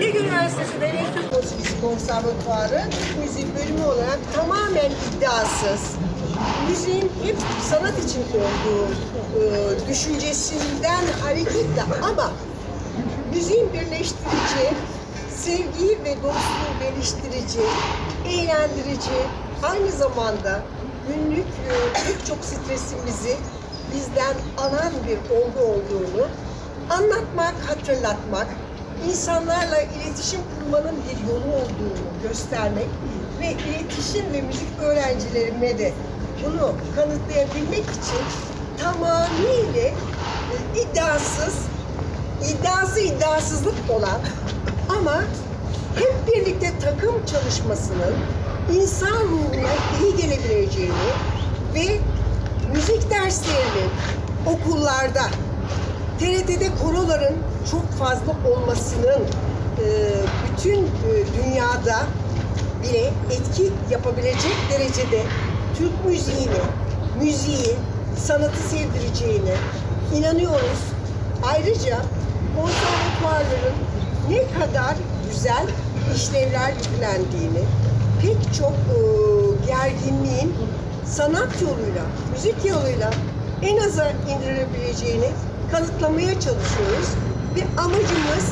Ege Üniversitesi Devlet Türk Müzik Konservatuarı müzik bölümü olarak tamamen iddiasız. Müziğin hep sanat için olduğu e, düşüncesinden hareketle ama müziğin birleştirici, sevgiyi ve dostluğu geliştirici, eğlendirici, aynı zamanda günlük e, pek çok stresimizi bizden alan bir olgu olduğunu anlatmak, hatırlatmak, insanlarla iletişim kurmanın bir yolu olduğunu göstermek ve iletişim ve müzik öğrencilerime de bunu kanıtlayabilmek için tamamıyla e, iddiasız, iddiası iddiasızlık olan ama hep birlikte takım çalışmasının insan ruhuna iyi gelebileceğini ve müzik derslerinin okullarda TRT'de koroların çok fazla olmasının e, bütün e, dünyada bile etki yapabilecek derecede Türk müziğini, müziği, sanatı sevdireceğine inanıyoruz. Ayrıca konservatuvarların ne kadar güzel işlevler yüklendiğini, pek çok e, gerginliğin sanat yoluyla, müzik yoluyla en aza indirilebileceğini kanıtlamaya çalışıyoruz. Ve amacımız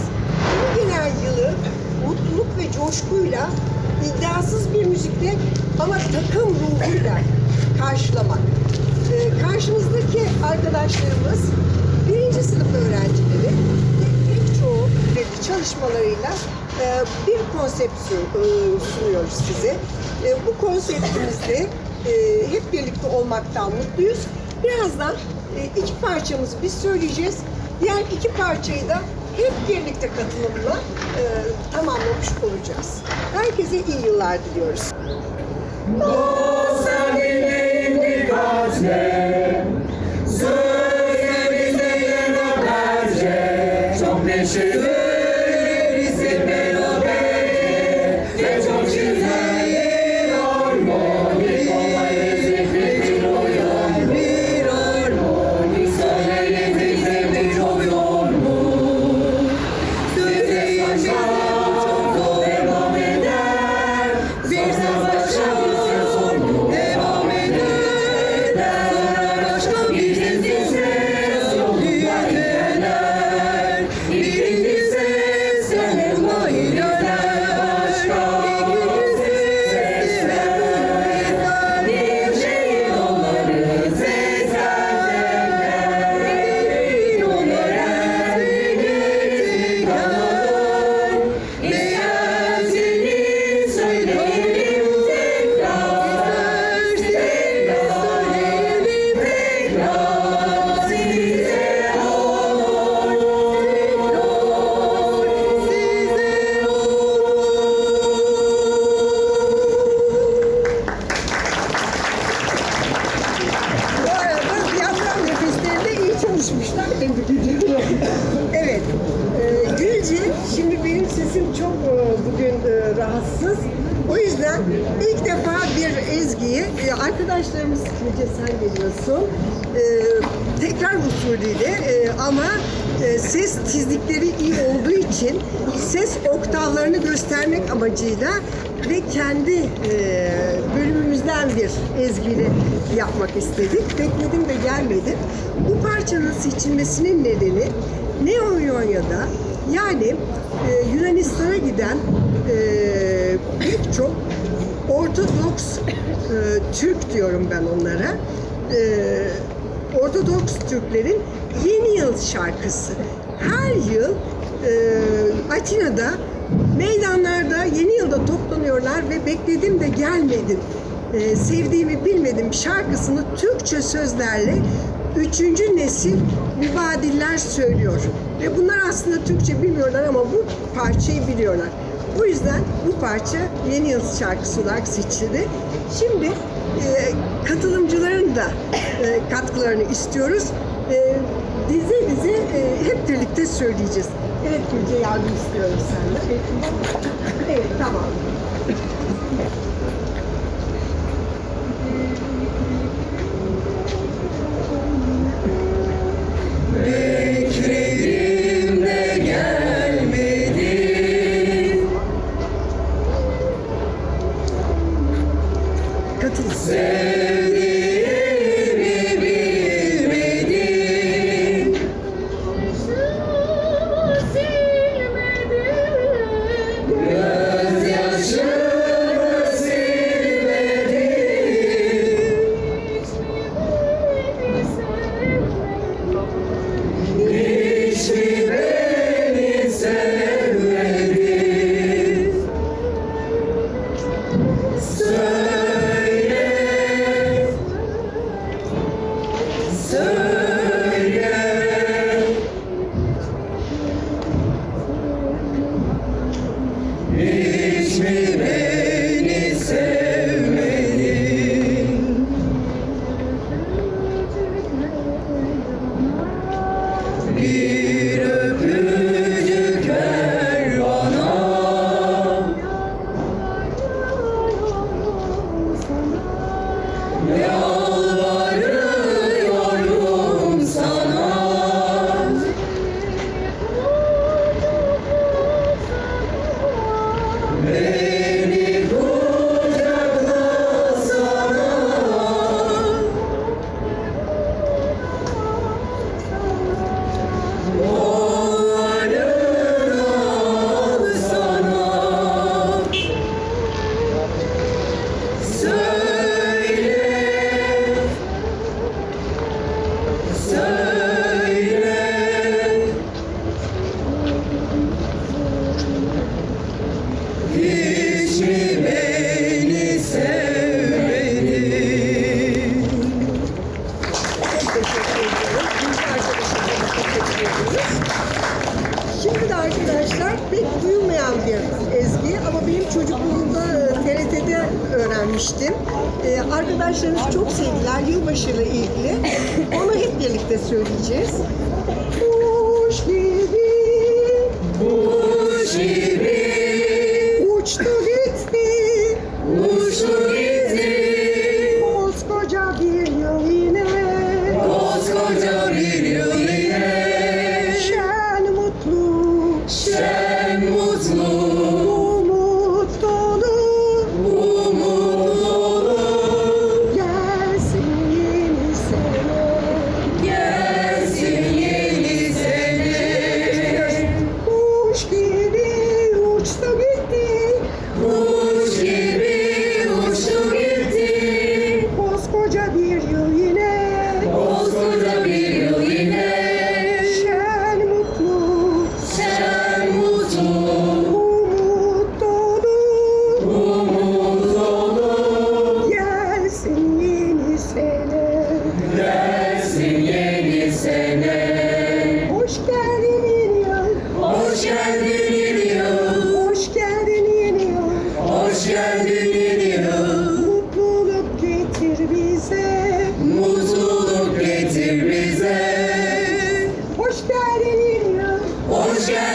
gelen yılı mutluluk ve coşkuyla iddiasız bir müzikle ama takım ruhuyla karşılamak. Ee, karşımızdaki arkadaşlarımız birinci sınıf öğrencileri ve pek çoğu çalışmalarıyla e, bir konsept e, sunuyoruz size. E, bu konseptimizde e, hep birlikte olmaktan mutluyuz. Birazdan e, iki parçamızı biz söyleyeceğiz. Diğer iki parçayı da hep birlikte katılımla e, tamamlamış olacağız. Herkese iyi yıllar diliyoruz. Çok usulüyle e, ama e, ses tizlikleri iyi olduğu için ses oktavlarını göstermek amacıyla ve kendi e, bölümümüzden bir ezgiyle yapmak istedik. Bekledim de gelmedi. Bu parçanın seçilmesinin nedeni Neo-Yonya'da yani e, Yunanistan'a giden e, pek çok Ortodoks e, Türk diyorum ben onlara. E, Ortodoks Türklerin yeni yıl şarkısı. Her yıl e, Atina'da meydanlarda yeni yılda toplanıyorlar ve bekledim de gelmedin. E, sevdiğimi bilmedim şarkısını Türkçe sözlerle üçüncü nesil mübadiller söylüyor. Ve bunlar aslında Türkçe bilmiyorlar ama bu parçayı biliyorlar. O yüzden bu parça yeni yıl şarkısı olarak seçildi. Şimdi e, katılımcıların da e, katkılarını istiyoruz. E, dizi dizi e, hep birlikte söyleyeceğiz. Evet Gülce yardım istiyorum senden. Amen. Bir ezgi ama benim çocukluğumda e, TRT'de öğrenmiştim. E, arkadaşlarımız çok sevdiler yılbaşıyla ilgili. Onu hep birlikte söyleyeceğiz. Kuş gibi Kuş gibi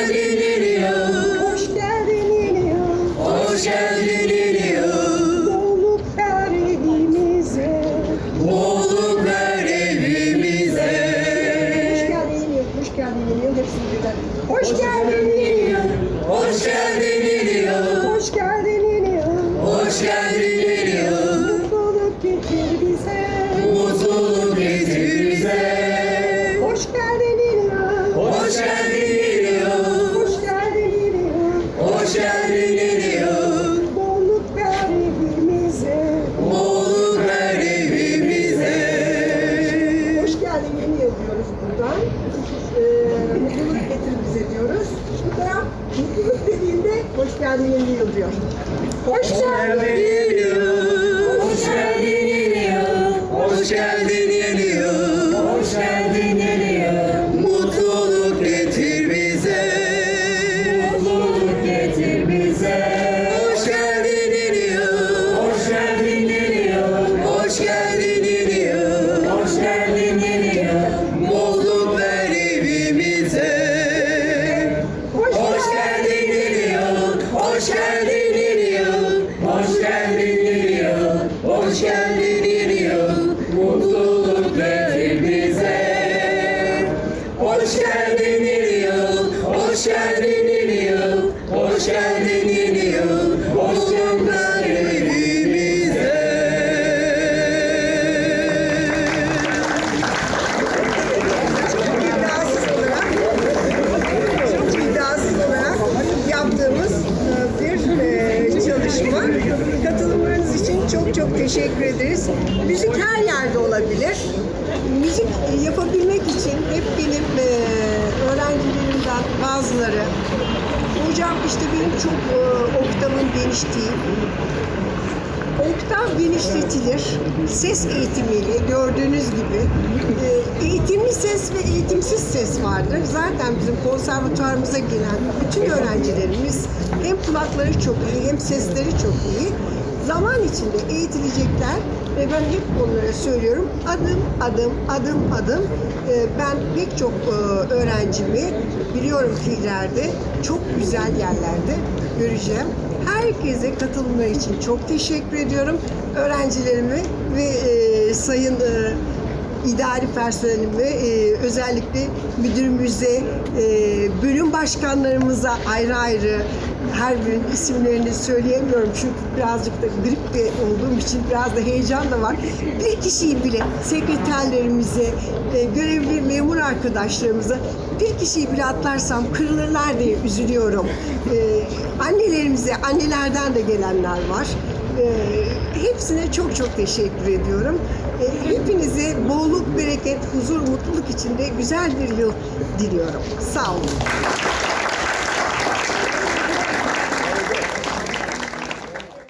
geldin yıl Hoş geldin yıl Hoş geldin yıl Bolluk ver evimize. Bolluk ver Hoş evimize geldin yeni yıl, hoş geldin yıl hepsini birden. Hoş geldin yıl, Hoş geldin yıl hoş geldin yıl. Hoş geldin yıl Mutluluk getir geldin yeni yıl diyor. Hoş geldin yeni yıl. Hoş geldin yeni yıl. Hoş geldin yıl, çok teşekkür ederiz. Müzik her yerde olabilir. Müzik yapabilmek için hep benim e, öğrencilerimden bazıları Hocam işte benim çok e, oktavım geniş değil. Oktav genişletilir. Ses eğitimiyle gördüğünüz gibi e, eğitimli ses ve eğitimsiz ses vardır. Zaten bizim konservatuarımıza gelen bütün öğrencilerimiz hem kulakları çok iyi hem sesleri çok iyi. Zaman içinde eğitilecekler ve ben hep onlara söylüyorum adım adım adım adım e, ben pek çok e, öğrencimi biliyorum ki ileride çok güzel yerlerde göreceğim. Herkese katılımları için çok teşekkür ediyorum. Öğrencilerimi ve e, sayın e, idari personelime, e, özellikle müdürümüze, e, bölüm başkanlarımıza ayrı ayrı her birinin isimlerini söyleyemiyorum çünkü birazcık da grip de olduğum için biraz da heyecan da var. Bir kişiyi bile sekreterlerimize, e, görevli memur arkadaşlarımıza bir kişiyi bile atlarsam kırılırlar diye üzülüyorum. E, annelerimize, annelerden de gelenler var. E, hepsine çok çok teşekkür ediyorum. Hepinize bolluk, bereket, huzur, mutluluk içinde güzel bir yıl diliyorum. Sağ olun.